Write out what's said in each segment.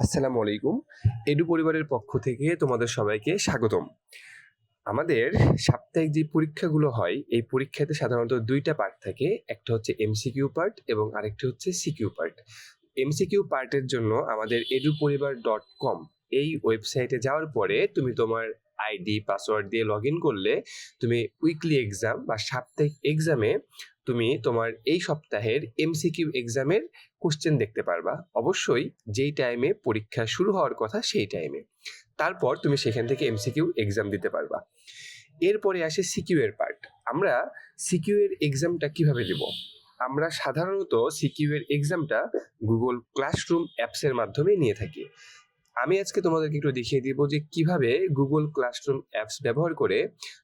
আসসালামু আলাইকুম। এডু পরিবারের পক্ষ থেকে তোমাদের সবাইকে স্বাগতম। আমাদের সাপ্তাহিক যে পরীক্ষাগুলো হয়, এই পরীক্ষাতে সাধারণত দুইটা পার্ট থাকে। একটা হচ্ছে এমসিকিউ পার্ট এবং আরেকটি হচ্ছে সিকিউ পার্ট এমসিকিউ পার্টের জন্য আমাদের এডু পরিবার ডট কম এই ওয়েবসাইটে যাওয়ার পরে তুমি তোমার আইডি, পাসওয়ার্ড দিয়ে লগ ইন করলে তুমি উইকলি এক্সাম বা সাপ্তাহিক এক্সামে তুমি তোমার এই সপ্তাহের এমসিকিউ এক্সামের কোশ্চেন দেখতে পারবা। অবশ্যই যেই টাইমে পরীক্ষা শুরু হওয়ার কথা সেই টাইমে তারপর তুমি সেখান থেকে এমসিকিউ এক্সাম দিতে পারবা। এরপরে আসে সিকিউ এর পার্ট আমরা সিকিউ এর এক্সামটা কীভাবে দেব? আমরা সাধারণত সিকিউ এর এক্সামটা গুগল ক্লাসরুম অ্যাপসের মাধ্যমে নিয়ে থাকি। আমি আজকে তোমাদেরকে একটু দেখিয়ে দিব যে কীভাবে গুগল ক্লাসরুম অ্যাপস ব্যবহার করে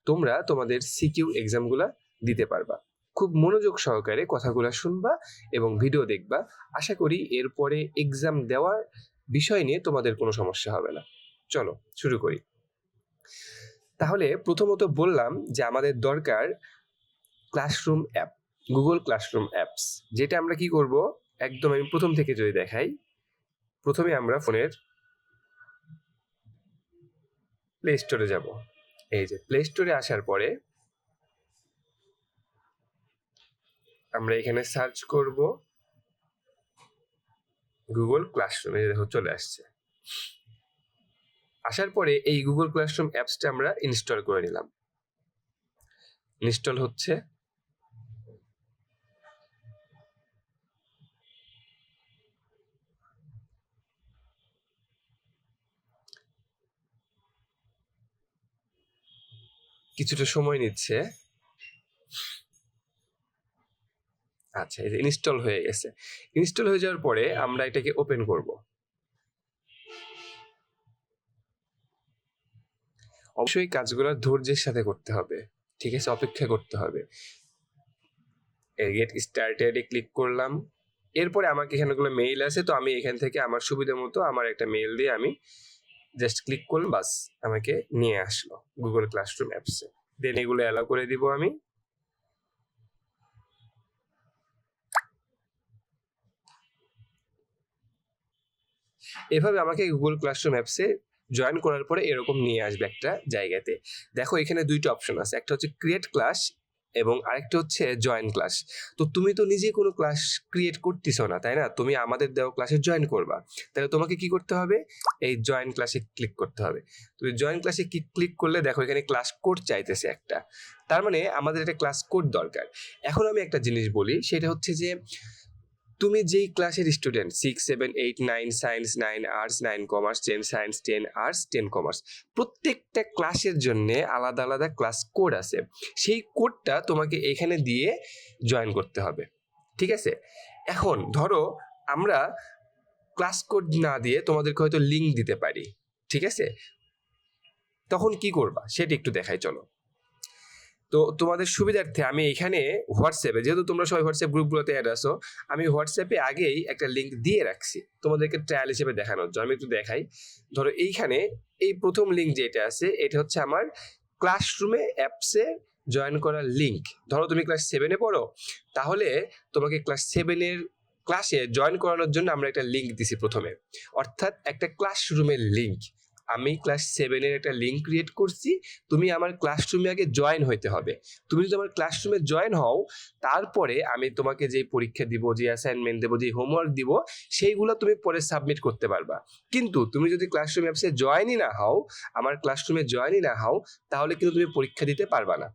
তোমরা তোমাদের সিকিউ এক্সামগুলা দিতে পারবা। খুব মনোযোগ সহকারে কথাগুলো শুনবা এবং ভিডিও দেখবা। আশা করি এরপরে এক্সাম দেওয়ার বিষয় নিয়ে তোমাদের কোনো সমস্যা হবে না। চলো, শুরু করি। তাহলে প্রথমত বললাম যে আমাদের দরকার classroom app Google classroom apps যেটা আমরা কি করব? একদম আমি প্রথম থেকে যদি দেখাই, প্রথমে আমরা ফোনের প্লে স্টোরে যাব। এই যে প্লে স্টোরে আসার পরে আমরা এখানে সার্চ করব গুগল ক্লাসরুম দেখো চলে আসছে। আসার পরে এই গুগল ক্লাসরুম অ্যাপসটা আমরা ইনস্টল করে নিলাম। ইনস্টল হচ্ছে কিছুটা সময় নিচ্ছে। আচ্ছা যে ইনস্টল হয়ে গেছে। ইনস্টল হয়ে যাওয়ার পরে আমরা এটাকে ওপেন করব। অবশ্যই কাজগুলো ধৈর্যের সাথে করতে হবে। ঠিক আছে? অপেক্ষা করতে হবে। গেট স্টার্টেডে ক্লিক করলাম। এরপরে আমাকে এখানেগুলো মেইল আছে, তো আমি এখান থেকে আমার সুবিধা মতো আমার একটা মেইল দিয়ে আমি জাস্ট ক্লিক করলাম বাস আমাকে নিয়ে আসলো গুগল ক্লাসরুম অ্যাপসে দেন এগুলো অ্যালাউ করে দিব আমি। এভাবে আমাকে গুগল ক্লাসরুম অ্যাপসে জয়েন করার পরে এরকম নিয়ে আসবে একটা জায়গাতে। দেখো এখানে দুইটা অপশন আছে। একটা হচ্ছে ক্রিয়েট ক্লাস এবং আরেকটা হচ্ছে জয়েন ক্লাস তো তুমি তো নিজে কোনো ক্লাস ক্রিয়েট করতেছো না, তাই না? তুমি আমাদের দেওয়া ক্লাসে জয়েন করবা। তাহলে তোমাকে কি করতে হবে? এই জয়েন ক্লাসে ক্লিক করতে হবে। তুমি জয়েন ক্লাসে ক্লিক করলে দেখো এখানে ক্লাস কোড চাইতেছে একটা। তার মানে আমাদের একটা ক্লাস কোড দরকার। এখন আমি একটা জিনিস বলি, সেটা হচ্ছে যে তুমি যেই ক্লাসের student six seven eight nine science nine arts nine commerce ten science ten arts ten commerce প্রত্যেকটা ক্লাসের জন্য আলাদা আলাদা ক্লাস কোড আছে। সেই কোডটা তোমাকে এখানে দিয়ে জয়েন করতে হবে। ঠিক আছে? এখন ধরো আমরা ক্লাস কোড না দিয়ে তোমাদেরকে হয়তো লিঙ্ক দিতে পারি। ঠিক আছে? তখন কি করবা? সেটা একটু দেখাই, চলো। তো তোমাদের সুবিধার্থে আমি এখানে হোয়াটসঅ্যাপে যেহেতু তোমরা সবাই হোয়াটসঅ্যাপ গ্রুপগুলোতে অ্যাড আসো আমি হোয়াটসঅ্যাপে আগেই একটা লিঙ্ক দিয়ে রাখছি। তোমাদেরকে ট্রায়াল হিসেবে দেখানোর জন্য আমি একটু দেখাই। ধরো এইখানে এই প্রথম লিঙ্ক যেটা আছে, এটা হচ্ছে আমার ক্লাসরুমে অ্যাপসে জয়েন করার লিঙ্ক ধরো তুমি ক্লাস সেভেনে পড়ো, তাহলে তোমাকে ক্লাস সেভেনের ক্লাসে জয়েন করানোর জন্য আমরা একটা লিঙ্ক দিছি প্রথমে। অর্থাৎ একটা ক্লাসরুমের লিঙ্ক আমি ক্লাস সেভেনের একটা লিঙ্ক ক্রিয়েট করছি, তুমি আমার ক্লাসরুমে আগে জয়েন হইতে হবে। তুমি যদি আমার ক্লাসরুমে জয়েন হও, তারপরে আমি তোমাকে যে পরীক্ষা দিব যে অ্যাসাইনমেন্ট দেবো যে হোমওয়ার্ক দিব, সেইগুলো তুমি পরে সাবমিট করতে পারবা। কিন্তু তুমি যদি ক্লাসরুম অ্যাপসে জয়েনই না হও, আমার ক্লাসরুমে জয়েনই না হও, তাহলে কিন্তু তুমি পরীক্ষা দিতে পারবা না।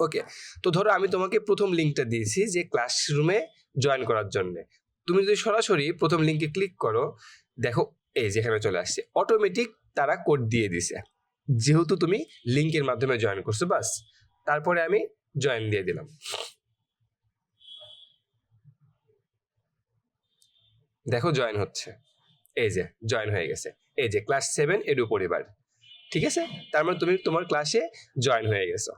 ওকে তো ধরো আমি তোমাকে প্রথম লিঙ্কটা দিয়েছি যে ক্লাসরুমে জয়েন করার জন্যে। তুমি যদি সরাসরি প্রথম লিঙ্কে ক্লিক করো, দেখো এই যেখানে চলে আসছে। অটোমেটিক তারা কোড দিয়ে দিছে। যেহেতু তুমি লিঙ্কের মাধ্যমে জয়েন করছ, বাস। তারপরে আমি জয়েন দিয়ে দিলাম। দেখো জয়েন হচ্ছে। এই যে জয়েন হয়ে গেছে। এই যে ক্লাস সেভেন এডু পরিবার ঠিক আছে? তার মানে তুমি তোমার ক্লাসে জয়েন হয়ে গেছো।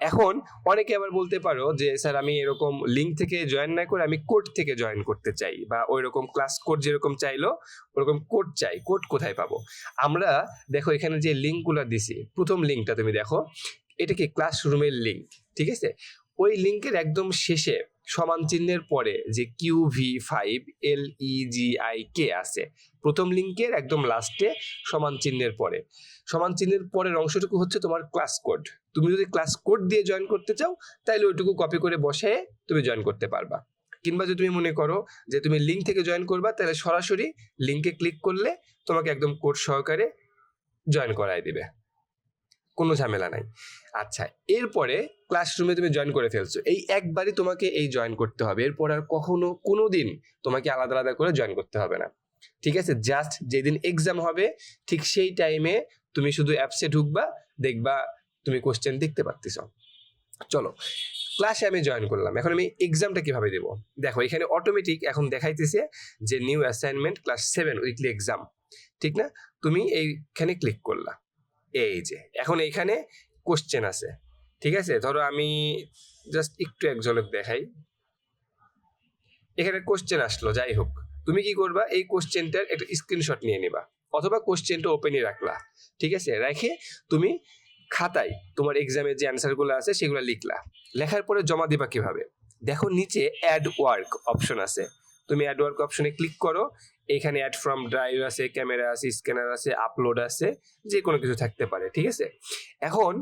এখন অনেকে আবার বলতে পারো যে, স্যার, আমি এরকম লিঙ্ক থেকে জয়েন না করে আমি কোড থেকে জয়েন করতে চাই বা ওই রকম ক্লাস কোড যেরকম চাইলো, ওরকম কোড চাই। কোড কোথায় পাবো? আমরা দেখো এখানে যে লিঙ্কগুলো দিছি, প্রথম লিঙ্কটা তুমি দেখো, এটা কি ক্লাসরুমের লিঙ্ক ঠিক আছে? ওই লিঙ্কের একদম শেষে সমান চিহ্নের পরে যে Q V five L E G I K আছে। প্রথম লিঙ্কের একদম লাস্টে সমান চিহ্নের পরে। সমান চিহ্নের পরের অংশটুকু হচ্ছে তোমার ক্লাস কোড তুমি যদি ক্লাস কোড দিয়ে জয়েন করতে চাও তাহলে ওইটুকু কপি করে বসে তুমি জয়েন করতে পারবা। কিংবা যদি তুমি মনে করো যে তুমি লিঙ্ক থেকে জয়েন করবা তাহলে সরাসরি লিঙ্কে ক্লিক করলে তোমাকে একদম কোড সহকারে জয়েন করাই দিবে। কোনো ঝামেলা নাই। আচ্ছা এরপরে ক্লাসরুমে তুমি জয়েন করে ফেলছো। এই একবারই তোমাকে এই জয়েন করতে হবে। এরপর আর কখনো কোনো দিন তোমাকে আলাদা আলাদা করে জয়েন করতে হবে না। ঠিক আছে? জাস্ট যেদিন এক্সাম হবে, ঠিক সেই টাইমে তুমি শুধু অ্যাপসে ঢুকবা, দেখবা তুমি কোশ্চেন দেখতে পারতেছ। চলো ক্লাসে আমি জয়েন করলাম। এখন আমি এক্সামটা কীভাবে দেবো? দেখো, এখানে অটোমেটিক এখন দেখাইতেছে যে new assignment class seven weekly exam ঠিক না? তুমি এইখানে ক্লিক করলা। এই যে, এখন এইখানে কোশ্চেন আছে, ঠিক আছে? ধরো আমি জাস্ট একটু এক ঝলক দেখাই। এখানে কোশ্চেন আসলো, যাই হোক। তুমি কি করবা? এই কোশ্চেনটার একটা স্ক্রিনশট নিয়ে নিবা, অথবা কোশ্চেনটা ওপেনই রাখলা, ঠিক আছে? রেখে তুমি খাতায় তোমার এক্সামের যে অ্যান্সারগুলো আছে, সেগুলো লিখলা। লেখার পরে জমা দিবা কীভাবে? দেখো নিচে অ্যাড ওয়ার্ক অপশন আছে। তুমি অ্যাড ওয়ার্ক অপশনে ক্লিক করো এখানে অ্যাড ফ্রম ড্রাইভ আছে ক্যামেরা আছে স্ক্যানার আছে আপলোড আছে যে কোনো কিছু থাকতে পারে, ঠিক আছে? এখন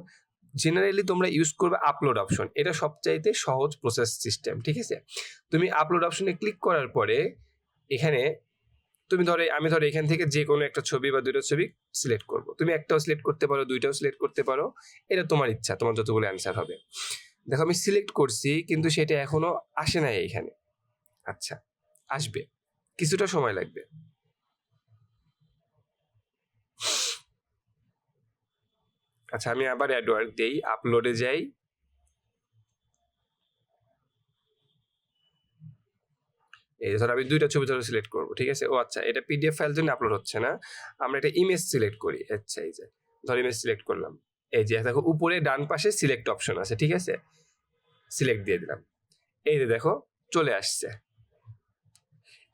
জেনারেলি তোমরা ইউজ করবে আপলোড অপশন এটা সবচাইতে সহজ প্রসেস সিস্টেম ঠিক আছে? তুমি আপলোড অপশনে ক্লিক করার পরে, এখানে তুমি ধরো, আমি ধরো এখান থেকে যে কোনো একটা ছবি বা দুটো ছবি সিলেক্ট করব। তুমি একটাও সিলেক্ট করতে পারো, দুইটাও সিলেক্ট করতে পারো, এটা তোমার ইচ্ছা, তোমার যতগুলো অ্যান্সার হবে। দেখো, আমি সিলেক্ট করছি, কিন্তু সেটা এখনও আসে নাই এইখানে আচ্ছা আসবে। কিছুটা সময় লাগবে। আচ্ছা আমি আবার অ্যাডওয়ার্ক দেই আপলোডে যাই। এই ধরো আমি দুইটা ছবি ধরো সিলেক্ট করব, ঠিক আছে? ও আচ্ছা এটা পিডিএফ ফাইল জন্য আপলোড হচ্ছে না? আমরা একটা ইমেজ সিলেক্ট করি আচ্ছা এই যে, ধর ইমেজ সিলেক্ট করলাম। এই যে, দেখো, উপরে ডান পাশে সিলেক্ট অপশন আছে, ঠিক আছে? সিলেক্ট দিয়ে দিলাম। এই যে, দেখো, চলে আসছে।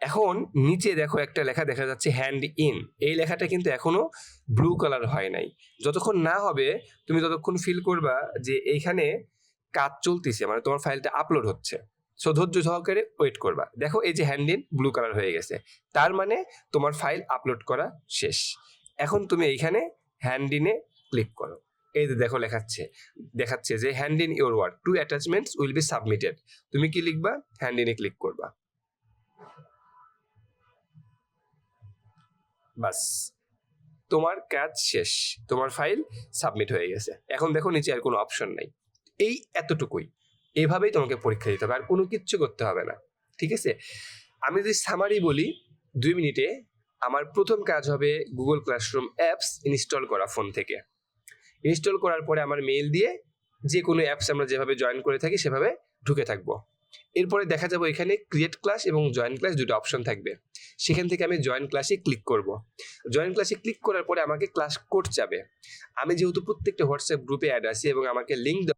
এখন নিচে দেখো একটা লেখা দেখা যাচ্ছে হ্যান্ড ইন এই লেখাটা কিন্তু এখনও ব্লু কালার হয় নাই। যতক্ষণ না হবে, তুমি ততক্ষণ ফিল করবা যে এইখানে কাজ চলতেছে মানে তোমার ফাইলটা আপলোড হচ্ছে। সো ধৈর্য সহকারে ওয়েট করবা। দেখো এই যে হ্যান্ড ইন ব্লু কালার হয়ে গেছে। তার মানে তোমার ফাইল আপলোড করা শেষ। এখন তুমি এইখানে হ্যান্ড ইনে ক্লিক করো। এই যে দেখো লেখাচ্ছে, দেখাচ্ছে যে hand in your work two attachments will be submitted তুমি কি লিখবা? হ্যান্ড ইনে ক্লিক করবা। বাস। তোমার কাজ শেষ। তোমার ফাইল সাবমিট হয়ে গেছে। এখন দেখো নিচে আর কোনো অপশন নাই। এই এতটুকুই। এভাবেই তোমাকে পরীক্ষা দিতে হবে। আর কোনো কিচ্ছু করতে হবে না। ঠিক আছে? আমি যদি সামারি বলি, দুই মিনিটে আমার প্রথম কাজ হবে গুগল ক্লাসরুম অ্যাপস ইনস্টল করা ফোন থেকে। ইনস্টল করার পরে আমার মেইল দিয়ে যে কোনো অ্যাপস আমরা যেভাবে জয়েন করে থাকি, সেভাবে ঢুকে থাকব। এরপরে দেখা যাব এখানে ক্রিয়েট ক্লাস এবং জয়েন ক্লাস দুটো অপশন থাকবে। সেখান থেকে আমি জয়েন ক্লাসে ক্লিক করব। জয়েন ক্লাসে ক্লিক করার পরে আমাকে ক্লাস কোড যাবে আমি যেহেতু প্রত্যেকটা হোয়াটসঅ্যাপ গ্রুপে অ্যাড আছি এবং আমাকে লিঙ্ক